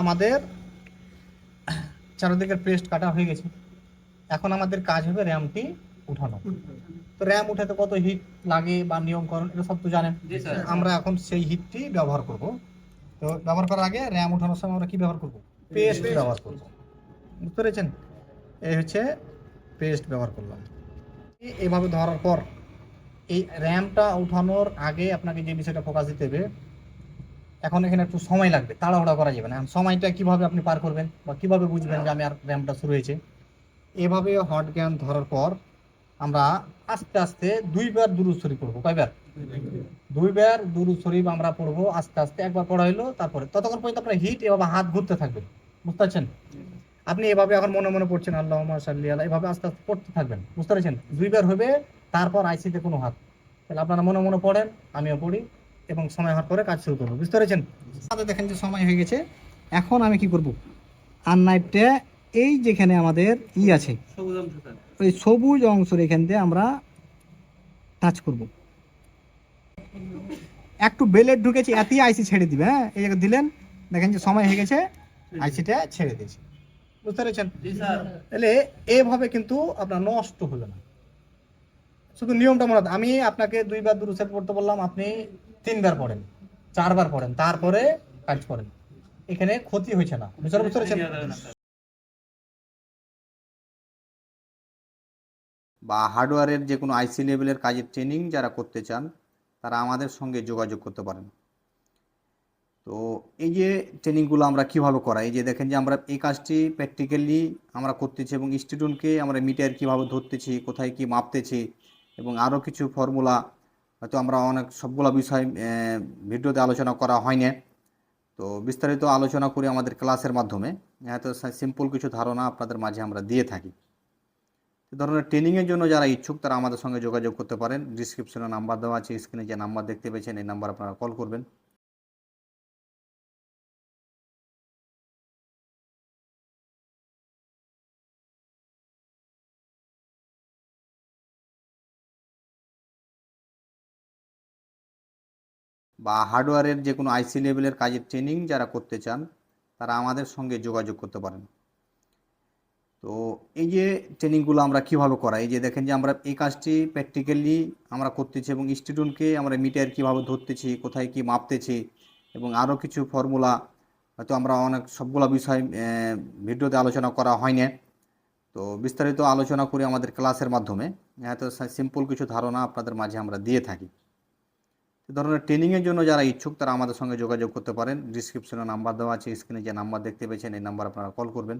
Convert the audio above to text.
আমাদের চারিদিকের পেস্ট কাটা হয়ে গেছে। এখন আমাদের কাজ হবে র্যামটি উঠানো। তো র্যাম উঠাতে কত হিট লাগে বা নিয়মকরণ এটা সব তো জানেন। আমরা এখন সেই হিটটি ব্যবহার করব। তো ব্যবহার করার আগে র্যাম উঠানোর সময় আমরা কি ব্যবহার করব? পেস্ট ব্যবহার করব। বুঝতে পেরেছেন? এই হচ্ছে পেস্ট ব্যবহার করলাম। এইভাবে ধরার পর এই র্যামটা উঠানোর আগে আপনাকে যে বিষয়টা ফোকাস দিতে হবে এখন এখানে একটু সময় লাগবে, তাড়াহুড়া করা যাবে না। সময়টা কীভাবে আপনি পার করবেন বা কীভাবে বুঝবেন যে আমি আর র্যামটা শুরু হয়েছে? এভাবে হট জ্ঞান ধরার পর আমরা আস্তে আস্তে দুইবার দুরুদ শরীফ পড়ব। কয়বার? দুইবার দুরুদ শরীফ আমরা পড়ব আস্তে আস্তে। একবার পড়া হলো তারপরে ততক্ষণ পর্যন্ত আপনার হিট এভাবে হাত ঘুরতে থাকবে। বুঝতে পারছেন? আপনি এভাবে এখন মনে মনে পড়ছেন আল্লাহ সাল্লি আল্লাহ এভাবে আস্তে আস্তে পড়তে থাকবেন। বুঝতে পারছেন? দুইবার হবে, তারপর আইসিতে কোনো হাত। তাহলে আপনারা মনে মনে পড়েন, আমিও পড়ি। এবং সময় হওয়ার পরে কাজ শুরু করব। বুঝতে পেরেছেন? আমাদের দেখেন যে সময় হয়ে গেছে। এখন আমি কি করব? আর নাইটটা এই যেখানে আমাদের ই আছে ওই সবুজ অংশের এখান দিয়ে আমরা টাচ করব। একটু বেলেট ঢুকেছি এতই আইসি ছেড়ে দিবে হ্যাঁ? এই জায়গায় দিলেন দেখেন যে সময় হয়ে গেছে আইসিটা ছেড়ে দিয়েছে। বুঝতে পেরেছেন? তাহলে এভাবে কিন্তু আপনার নষ্ট হলো না। শুধু নিয়মটা মনে আমি আপনাকে দুইবার দুরুসেট পড়তে বললাম আপনি তিনবার পড়েন চারবার পড়েন তারপরে কাজ করেন। এখানে ক্ষতি হয়েছে না। বুঝতে পেরেছেন। বা হার্ডওয়্যারের যে কোনো আইসি লেভেলের কাজের ট্রেনিং যারা করতে চান তারা আমাদের সঙ্গে যোগাযোগ করতে পারেন। তো এই যে ট্রেনিংগুলো আমরা কীভাবে করাই এই যে দেখেন যে আমরা এই কাজটি প্র্যাকটিক্যালি আমরা করতেছি এবং স্টুডেন্টকে আমরা মিটার কীভাবে ধরতেছি কোথায় কি মাপতেছি এবং আরও কিছু ফর্মুলা হয়তো আমরা অনেক সবগুলো বিষয় ভিডিওতে আলোচনা করা হয়নি। তো বিস্তারিত আলোচনা করি আমাদের ক্লাসের মাধ্যমে। হয়তো সিম্পল কিছু ধারণা আপনাদের মাঝে আমরা দিয়ে থাকি। এ ধরনের ট্রেনিংয়ের জন্য যারা ইচ্ছুক, তারা আমাদের সঙ্গে যোগাযোগ করতে পারেন। ডিসক্রিপশনে নাম্বার দেওয়া আছে স্ক্রিনে যে নাম্বার দেখতে পেয়েছেন, এই নাম্বার আপনারা কল করবেন। বা হার্ডওয়্যারের যে কোনো আইসি লেভেলের কাজের ট্রেনিং যারা করতে চান, তারা আমাদের সঙ্গে যোগাযোগ করতে পারেন। তো এই যে ট্রেনিংগুলো আমরা কীভাবে করাই, এই যে দেখেন যে আমরা এই কাজটি প্র্যাকটিক্যালি আমরা করতেছি এবং স্টুডেন্টকে আমরা মিটার কীভাবে ধরতেছি, কোথায় কি মাপতেছি এবং আরও কিছু ফর্মুলা হয়তো আমরা অনেক সবগুলো বিষয় ভিডিওতে আলোচনা করা হয় না তো বিস্তারিত আলোচনা করি আমাদের ক্লাসের মাধ্যমে। হয়তো সিম্পল কিছু ধারণা আপনাদের মাঝে আমরা দিয়ে থাকি। ধরনের ট্রেনিংয়ের জন্য যারা ইচ্ছুক, তারা আমাদের সঙ্গে যোগাযোগ করতে পারেন। ডিসক্রিপশনে নাম্বার দেওয়া আছে স্ক্রিনে যে নাম্বার দেখতে পেয়েছেন, এই নাম্বার আপনারা কল করবেন।